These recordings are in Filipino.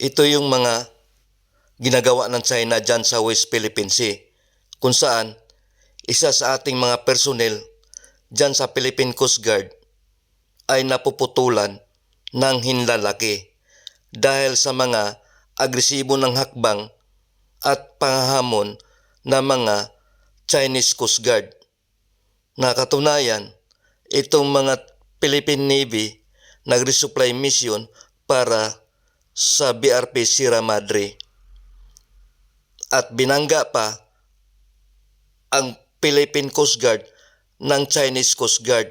Ito yung mga ginagawa ng China dyan sa West Philippine Sea kung saan isa sa ating mga personnel dyan sa Philippine Coast Guard ay napuputulan ng hinlalaki dahil sa mga agresibo ng hakbang at pangahamon ng mga Chinese Coast Guard. Nakatunayan, itong mga Philippine Navy nag-resupply mission para sa BRP Sierra Madre. At binangga pa ang Philippine Coast Guard ng Chinese Coast Guard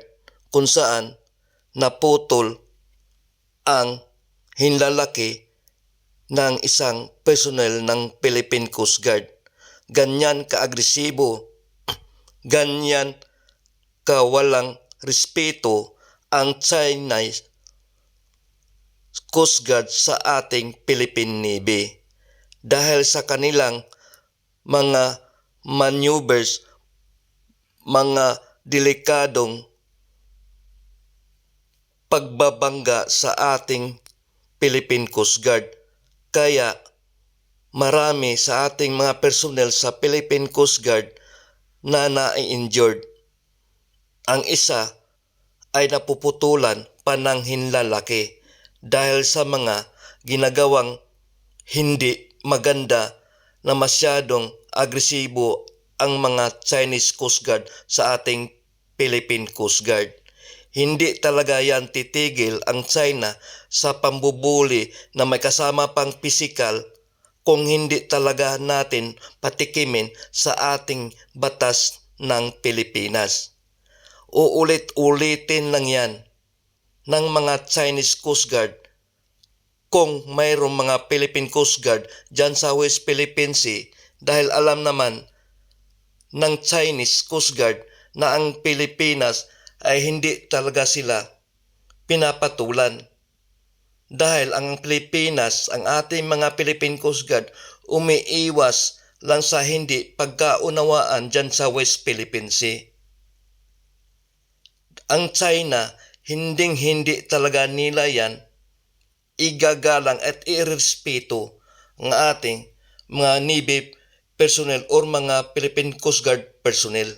kung saan naputol ang hinlalaki ng isang personnel ng Philippine Coast Guard. Ganyan kaagresibo, ganyan kawalang respeto ang Chinese Coast Guard sa ating Philippine Navy dahil sa kanilang mga maneuvers, mga delikadong pagbabangga sa ating Philippine Coast Guard. Kaya marami sa ating mga personnel sa Philippine Coast Guard na na-injured. Ang isa ay napuputulan pa ng hinlalaki dahil sa mga ginagawang hindi maganda na masyadong agresibo ang mga Chinese Coast Guard sa ating Philippine Coast Guard. Hindi talaga yan titigil ang China sa pambubuli na may kasama pang pisikal kung hindi talaga natin patikimin sa ating batas ng Pilipinas. Uulit-ulitin lang yan ng mga Chinese Coast Guard kung mayroong mga Philippine Coast Guard dyan sa West Philippine Sea dahil alam naman ng Chinese Coast Guard na ang Pilipinas ay hindi talaga sila pinapatulan. Dahil ang Pilipinas, ang ating mga Philippine Coast Guard, umiiwas lang sa hindi pagkaunawaan dyan sa West Philippine Sea. Ang China, hinding hindi talaga nila yan igagalang at irespeto ng ating mga Navy personnel or mga Philippine Coast Guard personnel.